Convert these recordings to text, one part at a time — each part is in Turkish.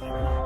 Bye.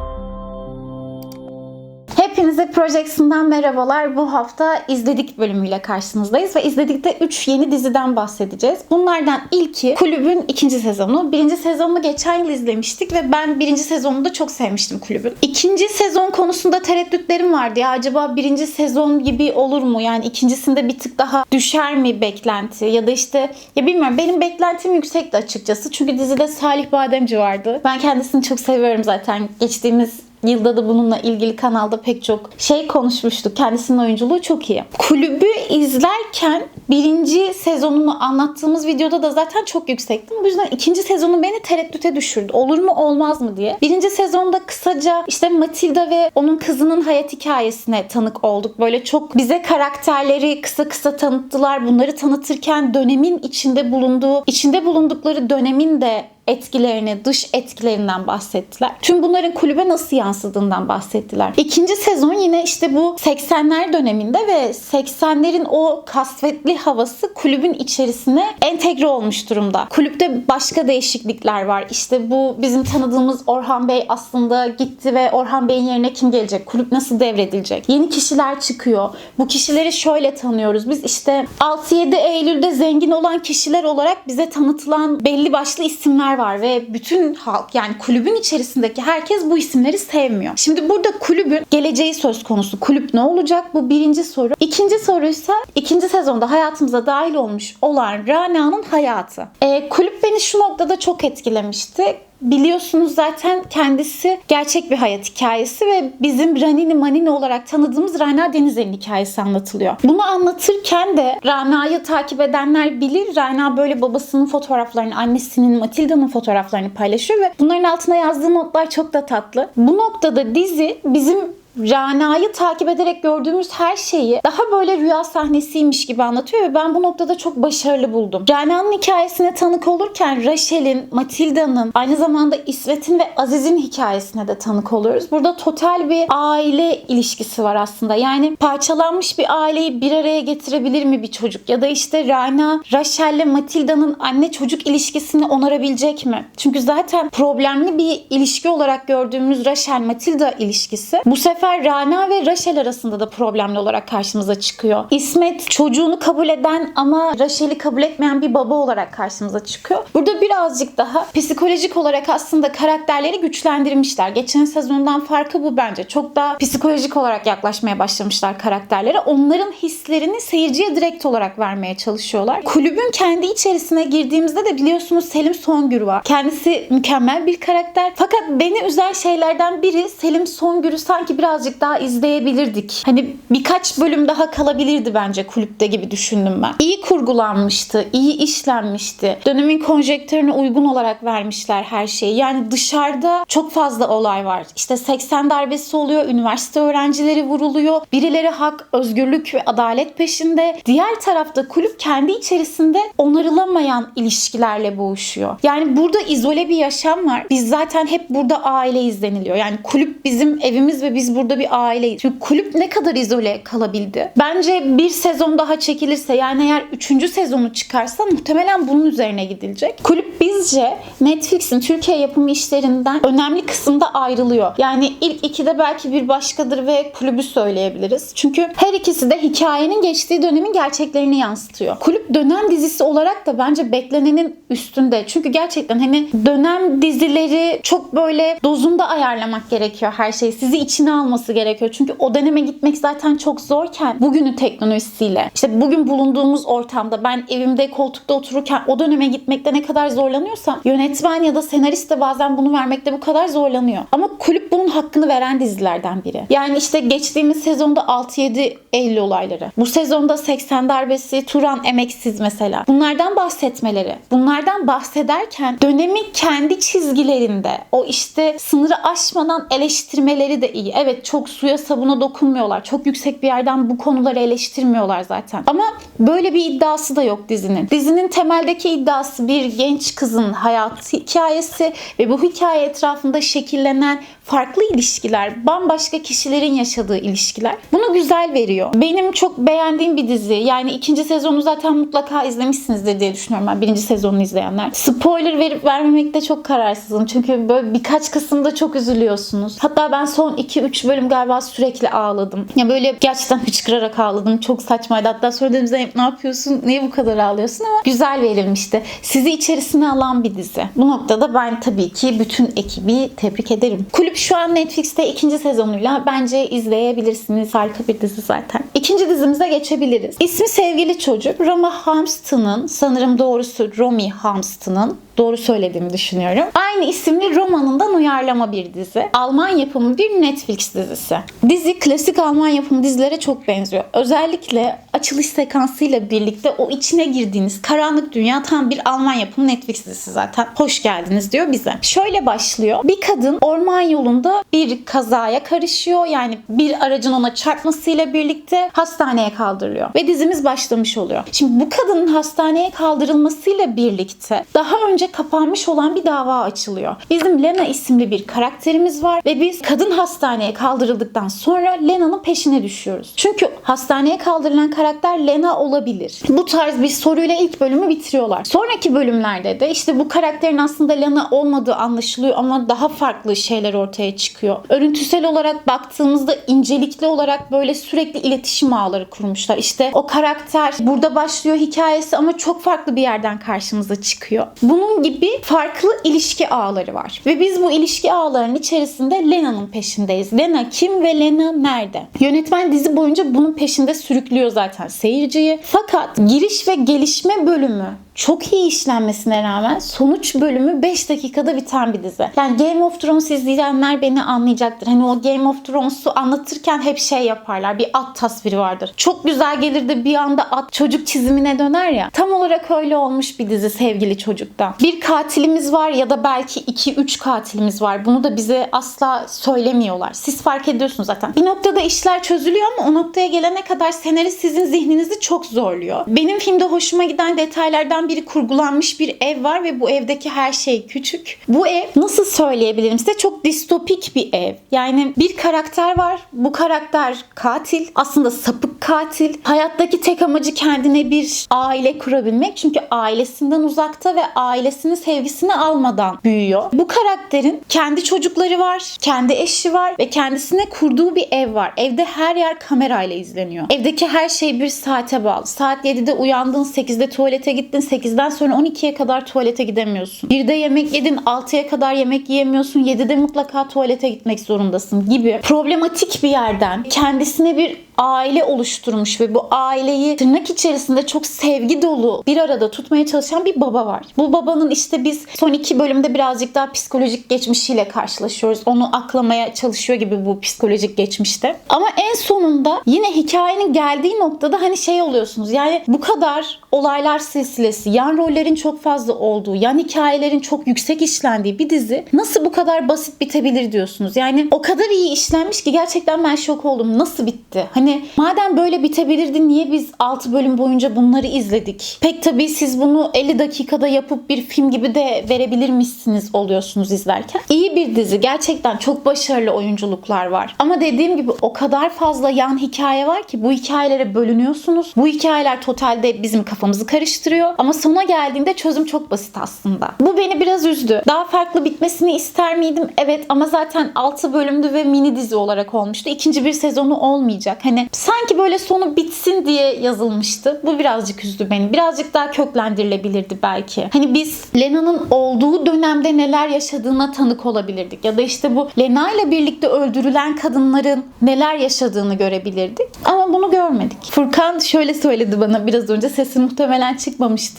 Hepinize Projects'ından merhabalar. Bu hafta izledik bölümüyle karşınızdayız ve izledikte 3 yeni diziden bahsedeceğiz. Bunlardan ilki Kulübün ikinci sezonu. Birinci sezonunu geçen yıl izlemiştik ve ben birinci sezonunu da çok sevmiştim Kulübün. İkinci sezon konusunda tereddütlerim vardı ya acaba birinci sezon gibi olur mu? Yani ikincisinde bir tık daha düşer mi beklenti? Ya da işte ya bilmiyorum benim beklentim yüksekti açıkçası. Çünkü dizide Salih Bademci vardı. Ben kendisini çok seviyorum zaten. Geçtiğimiz Yılda da bununla ilgili kanalda pek çok şey konuşmuştuk. Kendisinin oyunculuğu çok iyi. Kulübü izlerken birinci sezonunu anlattığımız videoda da zaten çok yüksektim. Bu yüzden ikinci sezonu beni tereddüte düşürdü. Olur mu olmaz mı diye. Birinci sezonda kısaca işte Matilda ve onun kızının hayat hikayesine tanık olduk. Böyle çok bize karakterleri kısa kısa tanıttılar. Bunları tanıtırken dönemin içinde bulunduğu, içinde bulundukları dönemin de etkilerini, dış etkilerinden bahsettiler. Tüm bunların kulübe nasıl yansıdığından bahsettiler. İkinci sezon yine işte bu 80'ler döneminde ve 80'lerin o kasvetli havası kulübün içerisine entegre olmuş durumda. Kulüpte başka değişiklikler var. İşte bu bizim tanıdığımız Orhan Bey aslında gitti ve Orhan Bey'in yerine kim gelecek? Kulüp nasıl devredilecek? Yeni kişiler çıkıyor. Bu kişileri şöyle tanıyoruz. Biz işte 6-7 Eylül'de zengin olan kişiler olarak bize tanıtılan belli başlı isimler var ve bütün halk yani kulübün içerisindeki herkes bu isimleri sevmiyor. Şimdi burada kulübün geleceği söz konusu. Kulüp ne olacak? Bu birinci soru. İkinci soruysa ikinci sezonda hayatımıza dahil olmuş olan Rana'nın hayatı. Ee, kulüp beni şu noktada çok etkilemişti biliyorsunuz zaten kendisi gerçek bir hayat hikayesi ve bizim Ranini Manini olarak tanıdığımız Rana Denizer'in hikayesi anlatılıyor. Bunu anlatırken de Rana'yı takip edenler bilir. Rana böyle babasının fotoğraflarını, annesinin, Matilda'nın fotoğraflarını paylaşıyor ve bunların altına yazdığı notlar çok da tatlı. Bu noktada dizi bizim Rana'yı takip ederek gördüğümüz her şeyi daha böyle rüya sahnesiymiş gibi anlatıyor ve ben bu noktada çok başarılı buldum. Rana'nın hikayesine tanık olurken Rachel'in, Matilda'nın, aynı zamanda İsvet'in ve Aziz'in hikayesine de tanık oluyoruz. Burada total bir aile ilişkisi var aslında. Yani parçalanmış bir aileyi bir araya getirebilir mi bir çocuk? Ya da işte Rana, Rachel'le Matilda'nın anne çocuk ilişkisini onarabilecek mi? Çünkü zaten problemli bir ilişki olarak gördüğümüz Rachel-Matilda ilişkisi bu sefer sefer Rana ve Rachel arasında da problemli olarak karşımıza çıkıyor. İsmet çocuğunu kabul eden ama Rachel'i kabul etmeyen bir baba olarak karşımıza çıkıyor. Burada birazcık daha psikolojik olarak aslında karakterleri güçlendirmişler. Geçen sezondan farkı bu bence. Çok daha psikolojik olarak yaklaşmaya başlamışlar karakterlere. Onların hislerini seyirciye direkt olarak vermeye çalışıyorlar. Kulübün kendi içerisine girdiğimizde de biliyorsunuz Selim Songür var. Kendisi mükemmel bir karakter. Fakat beni üzen şeylerden biri Selim Songür'ü sanki biraz birazcık daha izleyebilirdik. Hani birkaç bölüm daha kalabilirdi bence kulüpte gibi düşündüm ben. İyi kurgulanmıştı, iyi işlenmişti. Dönemin konjektörüne uygun olarak vermişler her şeyi. Yani dışarıda çok fazla olay var. İşte 80 darbesi oluyor, üniversite öğrencileri vuruluyor. Birileri hak, özgürlük ve adalet peşinde. Diğer tarafta kulüp kendi içerisinde onarılamayan ilişkilerle boğuşuyor. Yani burada izole bir yaşam var. Biz zaten hep burada aile izleniliyor. Yani kulüp bizim evimiz ve biz burada bir aileyiz. Çünkü kulüp ne kadar izole kalabildi? Bence bir sezon daha çekilirse yani eğer üçüncü sezonu çıkarsa muhtemelen bunun üzerine gidilecek. Kulüp bizce Netflix'in Türkiye yapımı işlerinden önemli kısımda ayrılıyor. Yani ilk ikide belki bir başkadır ve kulübü söyleyebiliriz. Çünkü her ikisi de hikayenin geçtiği dönemin gerçeklerini yansıtıyor. Kulüp dönem dizisi olarak da bence beklenenin üstünde. Çünkü gerçekten hani dönem dizileri çok böyle dozunda ayarlamak gerekiyor her şeyi. Sizi içine alması gerekiyor. Çünkü o döneme gitmek zaten çok zorken bugünün teknolojisiyle işte bugün bulunduğumuz ortamda ben evimde koltukta otururken o döneme gitmekte ne kadar zorlanıyorsam yönetmen ya da senarist de bazen bunu vermekte bu kadar zorlanıyor. Ama kulüp bunun hakkını veren dizilerden biri. Yani işte geçtiğimiz sezonda 6-7 Eylül olayları. Bu sezonda 80 darbesi, Turan emeksiz mesela. Bunlardan bahsetmeleri. Bunlardan bahsederken dönemin kendi çizgilerinde o işte sınırı aşmadan eleştirmeleri de iyi. Evet çok suya sabuna dokunmuyorlar. Çok yüksek bir yerden bu konuları eleştirmiyorlar zaten. Ama böyle bir iddiası da yok dizinin. Dizinin temeldeki iddiası bir genç kızın hayat hikayesi ve bu hikaye etrafında şekillenen farklı ilişkiler, bambaşka kişilerin yaşadığı ilişkiler. Bunu güzel veriyor. Benim çok beğendiğim bir dizi. Yani ikinci sezonu zaten mutlaka izlemişsinizdir diye düşünüyorum ben birinci sezonunu izleyenler. Spoiler verip vermemekte çok kararsızım. Çünkü böyle birkaç kısımda çok üzülüyorsunuz. Hatta ben son 2-3 bölüm galiba sürekli ağladım. Ya böyle gerçekten hıçkırarak ağladım. Çok saçmaydı. Hatta sonra dedim Zeynep ne yapıyorsun? Niye bu kadar ağlıyorsun? Ama güzel verilmişti. Sizi içerisine alan bir dizi. Bu noktada ben tabii ki bütün ekibi tebrik ederim. Kulüp şu an Netflix'te ikinci sezonuyla bence izleyebilirsiniz. Harika bir dizi zaten. İkinci dizimize geçebiliriz. İsmi Sevgili Çocuk. Roma Hamston'ın sanırım doğrusu Romy Hamston'ın doğru söylediğimi düşünüyorum. Aynı isimli romanından uyarlama bir dizi. Alman yapımı bir Netflix dizisi. Dizi klasik Alman yapımı dizilere çok benziyor. Özellikle açılış sekansıyla birlikte o içine girdiğiniz karanlık dünya tam bir Alman yapımı Netflix dizisi zaten. Hoş geldiniz diyor bize. Şöyle başlıyor. Bir kadın orman yolunda bir kazaya karışıyor. Yani bir aracın ona çarpmasıyla birlikte hastaneye kaldırılıyor. Ve dizimiz başlamış oluyor. Şimdi bu kadının hastaneye kaldırılmasıyla birlikte daha önce kapanmış olan bir dava açılıyor. Bizim Lena isimli bir karakterimiz var ve biz kadın hastaneye kaldırıldıktan sonra Lena'nın peşine düşüyoruz. Çünkü hastaneye kaldırılan karakter Lena olabilir. Bu tarz bir soruyla ilk bölümü bitiriyorlar. Sonraki bölümlerde de işte bu karakterin aslında Lena olmadığı anlaşılıyor ama daha farklı şeyler ortaya çıkıyor. Örüntüsel olarak baktığımızda incelikli olarak böyle sürekli iletişim ağları kurmuşlar. İşte o karakter burada başlıyor hikayesi ama çok farklı bir yerden karşımıza çıkıyor. Bunun gibi farklı ilişki ağları var. Ve biz bu ilişki ağlarının içerisinde Lena'nın peşindeyiz. Lena kim ve Lena nerede? Yönetmen dizi boyunca bunun peşinde sürüklüyor zaten seyirciyi. Fakat giriş ve gelişme bölümü çok iyi işlenmesine rağmen sonuç bölümü 5 dakikada biten bir dizi. Yani Game of Thrones izleyenler beni anlayacaktır. Hani o Game of Thrones'u anlatırken hep şey yaparlar. Bir at tasviri vardır. Çok güzel gelir de bir anda at çocuk çizimine döner ya. Tam olarak öyle olmuş bir dizi sevgili çocukta. Bir katilimiz var ya da belki 2-3 katilimiz var. Bunu da bize asla söylemiyorlar. Siz fark ediyorsunuz zaten. Bir noktada işler çözülüyor ama o noktaya gelene kadar senarist sizin zihninizi çok zorluyor. Benim filmde hoşuma giden detaylardan biri kurgulanmış bir ev var ve bu evdeki her şey küçük. Bu ev nasıl söyleyebilirim size çok distopik bir ev. Yani bir karakter var. Bu karakter katil. Aslında sapık katil. Hayattaki tek amacı kendine bir aile kurabilmek. Çünkü ailesinden uzakta ve ailesinin sevgisini almadan büyüyor. Bu karakterin kendi çocukları var, kendi eşi var ve kendisine kurduğu bir ev var. Evde her yer kamerayla izleniyor. Evdeki her şey bir saate bağlı. Saat 7'de uyandın, 8'de tuvalete gittin, 8'den sonra 12'ye kadar tuvalete gidemiyorsun. 1'de yemek yedin, 6'ya kadar yemek yiyemiyorsun, 7'de mutlaka tuvalete gitmek zorundasın gibi problematik bir yerden kendisine bir aile oluşturmuş ve bu aileyi tırnak içerisinde çok sevgi dolu bir arada tutmaya çalışan bir baba var. Bu babanın işte biz son iki bölümde birazcık daha psikolojik geçmişiyle karşılaşıyoruz. Onu aklamaya çalışıyor gibi bu psikolojik geçmişte. Ama en sonunda yine hikayenin geldiği noktada hani şey oluyorsunuz. Yani bu kadar olaylar silsilesi, yan rollerin çok fazla olduğu, yan hikayelerin çok yüksek işlendiği bir dizi nasıl bu kadar basit bitebilir diyorsunuz. Yani o kadar iyi işlenmiş ki gerçekten ben şok oldum. Nasıl bitti? Hani madem böyle bitebilirdi niye biz 6 bölüm boyunca bunları izledik? Pek tabii siz bunu 50 dakikada yapıp bir film gibi de verebilirmişsiniz oluyorsunuz izlerken. İyi bir dizi. Gerçekten çok başarılı oyunculuklar var. Ama dediğim gibi o kadar fazla yan hikaye var ki bu hikayelere bölünüyorsunuz. Bu hikayeler totalde bizim kafamızı karıştırıyor. Ama sona geldiğinde çözüm çok basit aslında. Bu beni biraz üzdü. Daha farklı bitmesini ister miydim? Evet ama zaten 6 bölümdü ve mini dizi olarak olmuştu. İkinci bir sezonu olmayacak. Hani sanki böyle sonu bitsin diye yazılmıştı. Bu birazcık üzdü beni. Birazcık daha köklendirilebilirdi belki. Hani biz Lena'nın olduğu dönemde neler yaşadığına tanık olabilirdik. Ya da işte bu Lena ile birlikte öldürülen kadınların neler yaşadığını görebilirdik. Ama bunu görmedik. Furkan şöyle söyledi bana biraz önce. Sesi muhtemelen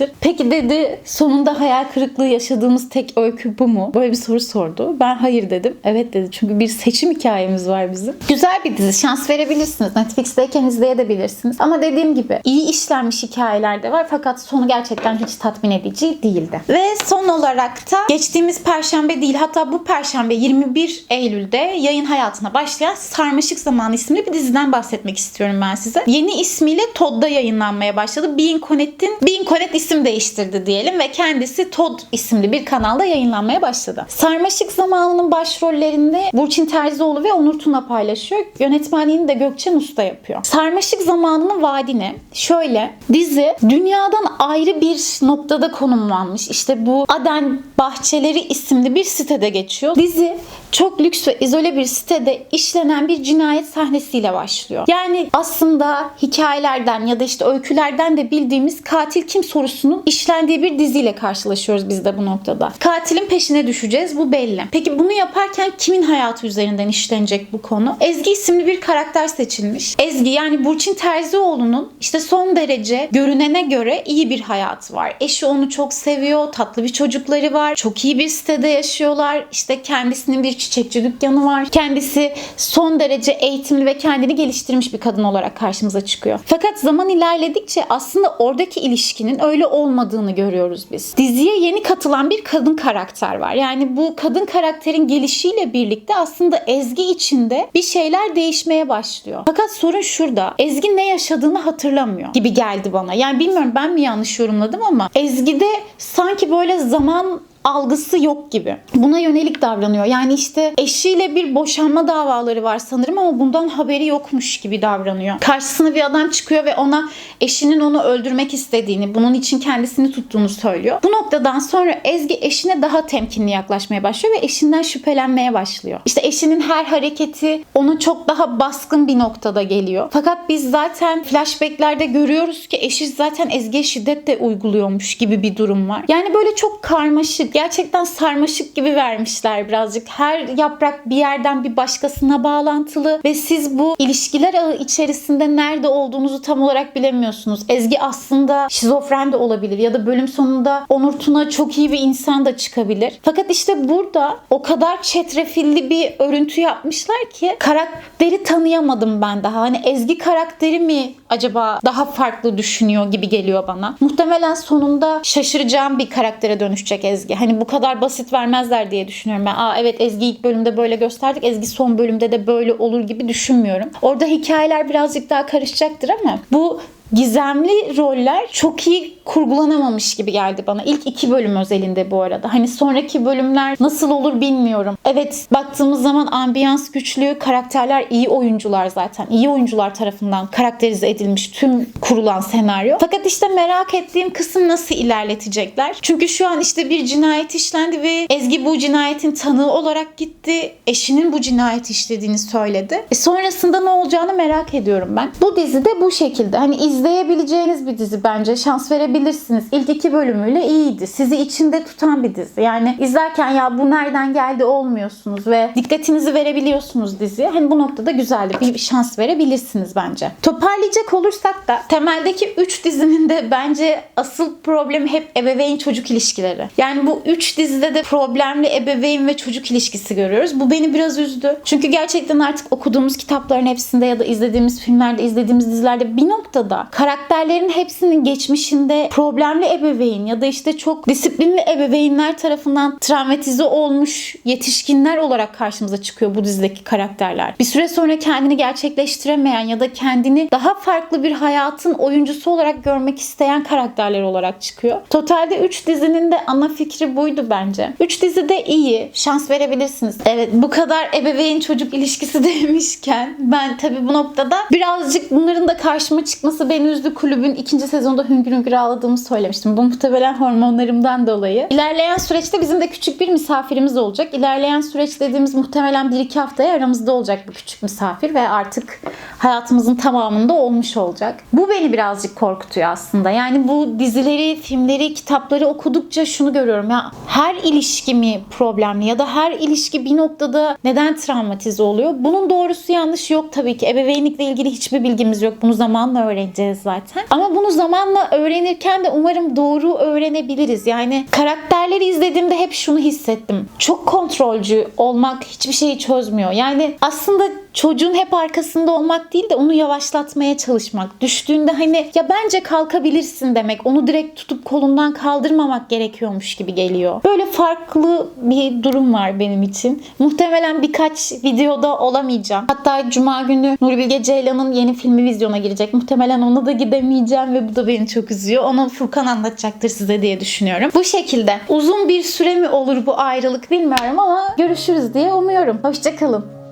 çıkmamıştır. Peki dedi sonunda hayal kırıklığı yaşadığımız tek öykü bu mu? Böyle bir soru sordu. Ben hayır dedim. Evet dedi. Çünkü bir seçim hikayemiz var bizim. Güzel bir dizi. Şans verebilirsiniz. Netflix'teyken izleyebilirsiniz. Ama dediğim gibi iyi işlenmiş hikayeler de var. Fakat sonu gerçekten hiç tatmin edici değildi. Ve son olarak da geçtiğimiz perşembe değil hatta bu perşembe 21 Eylül'de yayın hayatına başlayan Sarmaşık Zamanı isimli bir diziden bahsetmek istiyorum ben size. Yeni ismiyle Todd'da yayınlanmaya başladı. Being Connect'in Being Connect isimli isim değiştirdi diyelim ve kendisi Todd isimli bir kanalda yayınlanmaya başladı. Sarmaşık zamanının başrollerinde Burçin Terzioğlu ve Onur Tuna paylaşıyor. Yönetmenliğini de Gökçen Usta yapıyor. Sarmaşık zamanının vaadine şöyle dizi dünyadan ayrı bir noktada konumlanmış. İşte bu Aden Bahçeleri isimli bir sitede geçiyor. Dizi çok lüks ve izole bir sitede işlenen bir cinayet sahnesiyle başlıyor. Yani aslında hikayelerden ya da işte öykülerden de bildiğimiz katil kim sorusunun işlendiği bir diziyle karşılaşıyoruz biz de bu noktada. Katilin peşine düşeceğiz bu belli. Peki bunu yaparken kimin hayatı üzerinden işlenecek bu konu? Ezgi isimli bir karakter seçilmiş. Ezgi yani Burçin Terzioğlu'nun işte son derece görünene göre iyi bir hayatı var. Eşi onu çok seviyor, tatlı bir çocukları var, çok iyi bir sitede yaşıyorlar. İşte kendisinin bir çiçekçi dükkanı var. Kendisi son derece eğitimli ve kendini geliştirmiş bir kadın olarak karşımıza çıkıyor. Fakat zaman ilerledikçe aslında oradaki ilişkinin öyle olmadığını görüyoruz biz. Diziye yeni katılan bir kadın karakter var. Yani bu kadın karakterin gelişiyle birlikte aslında Ezgi içinde bir şeyler değişmeye başlıyor. Fakat sorun şurada. Ezgi ne yaşadığını hatırlamıyor gibi geldi bana. Yani bilmiyorum ben mi yanlış yorumladım ama Ezgi'de sanki böyle zaman algısı yok gibi. Buna yönelik davranıyor. Yani işte eşiyle bir boşanma davaları var sanırım ama bundan haberi yokmuş gibi davranıyor. Karşısına bir adam çıkıyor ve ona eşinin onu öldürmek istediğini, bunun için kendisini tuttuğunu söylüyor. Bu noktadan sonra Ezgi eşine daha temkinli yaklaşmaya başlıyor ve eşinden şüphelenmeye başlıyor. İşte eşinin her hareketi ona çok daha baskın bir noktada geliyor. Fakat biz zaten flashbacklerde görüyoruz ki eşi zaten Ezgi'ye şiddet de uyguluyormuş gibi bir durum var. Yani böyle çok karmaşık gerçekten sarmaşık gibi vermişler birazcık. Her yaprak bir yerden bir başkasına bağlantılı ve siz bu ilişkiler ağı içerisinde nerede olduğunuzu tam olarak bilemiyorsunuz. Ezgi aslında şizofren de olabilir ya da bölüm sonunda Onur Tuna çok iyi bir insan da çıkabilir. Fakat işte burada o kadar çetrefilli bir örüntü yapmışlar ki karakteri tanıyamadım ben daha. Hani Ezgi karakteri mi acaba daha farklı düşünüyor gibi geliyor bana. Muhtemelen sonunda şaşıracağım bir karaktere dönüşecek Ezgi. Hani bu kadar basit vermezler diye düşünüyorum ben. Aa evet Ezgi ilk bölümde böyle gösterdik. Ezgi son bölümde de böyle olur gibi düşünmüyorum. Orada hikayeler birazcık daha karışacaktır ama bu gizemli roller çok iyi kurgulanamamış gibi geldi bana. İlk iki bölüm özelinde bu arada. Hani sonraki bölümler nasıl olur bilmiyorum. Evet baktığımız zaman ambiyans güçlü, karakterler iyi oyuncular zaten. İyi oyuncular tarafından karakterize edilmiş tüm kurulan senaryo. Fakat işte merak ettiğim kısım nasıl ilerletecekler? Çünkü şu an işte bir cinayet işlendi ve Ezgi bu cinayetin tanığı olarak gitti. Eşinin bu cinayet işlediğini söyledi. E sonrasında ne olacağını merak ediyorum ben. Bu dizi de bu şekilde. Hani izleyebileceğiniz bir dizi bence. Şans verebilirsiniz. İlk iki bölümüyle iyiydi. Sizi içinde tutan bir dizi. Yani izlerken ya bu nereden geldi olmuyorsunuz ve dikkatinizi verebiliyorsunuz diziye. Hani bu noktada güzeldi. Bir şans verebilirsiniz bence. Toparlayacak olursak da temeldeki 3 dizinin de bence asıl problemi hep ebeveyn çocuk ilişkileri. Yani bu 3 dizide de problemli ebeveyn ve çocuk ilişkisi görüyoruz. Bu beni biraz üzdü. Çünkü gerçekten artık okuduğumuz kitapların hepsinde ya da izlediğimiz filmlerde, izlediğimiz dizilerde bir noktada karakterlerin hepsinin geçmişinde problemli ebeveyn ya da işte çok disiplinli ebeveynler tarafından travmatize olmuş yetişkinler olarak karşımıza çıkıyor bu dizideki karakterler. Bir süre sonra kendini gerçekleştiremeyen ya da kendini daha farklı bir hayatın oyuncusu olarak görmek isteyen karakterler olarak çıkıyor. Totalde 3 dizinin de ana fikri buydu bence. 3 dizi de iyi. Şans verebilirsiniz. Evet bu kadar ebeveyn çocuk ilişkisi demişken ben tabii bu noktada birazcık bunların da karşıma çıkması beni üzdü. Kulübün ikinci sezonda hüngür hüngür ağladığımı söylemiştim. Bu muhtemelen hormonlarımdan dolayı. İlerleyen süreçte bizim de küçük bir misafirimiz olacak. İlerleyen süreç dediğimiz muhtemelen 1-2 haftaya aramızda olacak bu küçük misafir ve artık hayatımızın tamamında olmuş olacak. Bu beni birazcık korkutuyor aslında. Yani bu dizileri, filmleri, kitapları okudukça şunu görüyorum. Ya her ilişki mi problemli ya da her ilişki bir noktada neden travmatize oluyor? Bunun doğrusu yanlış yok tabii ki. Ebeveynlikle ilgili hiçbir bilgimiz yok. Bunu zamanla öğreneceğiz zaten. Ama bunu zamanla öğrenirken de umarım doğru öğrenebiliriz. Yani karakterleri izlediğimde hep şunu hissettim. Çok kontrolcü olmak hiçbir şeyi çözmüyor. Yani aslında çocuğun hep arkasında olmak değil de onu yavaşlatmaya çalışmak. Düştüğünde hani ya bence kalkabilirsin demek. Onu direkt tutup kolundan kaldırmamak gerekiyormuş gibi geliyor. Böyle farklı bir durum var benim için. Muhtemelen birkaç videoda olamayacağım. Hatta cuma günü Nuri Bilge Ceylan'ın yeni filmi vizyona girecek. Muhtemelen ona da gidemeyeceğim ve bu da beni çok üzüyor. Onu Furkan anlatacaktır size diye düşünüyorum. Bu şekilde. Uzun bir süre mi olur bu ayrılık bilmiyorum ama görüşürüz diye umuyorum. Hoşçakalın.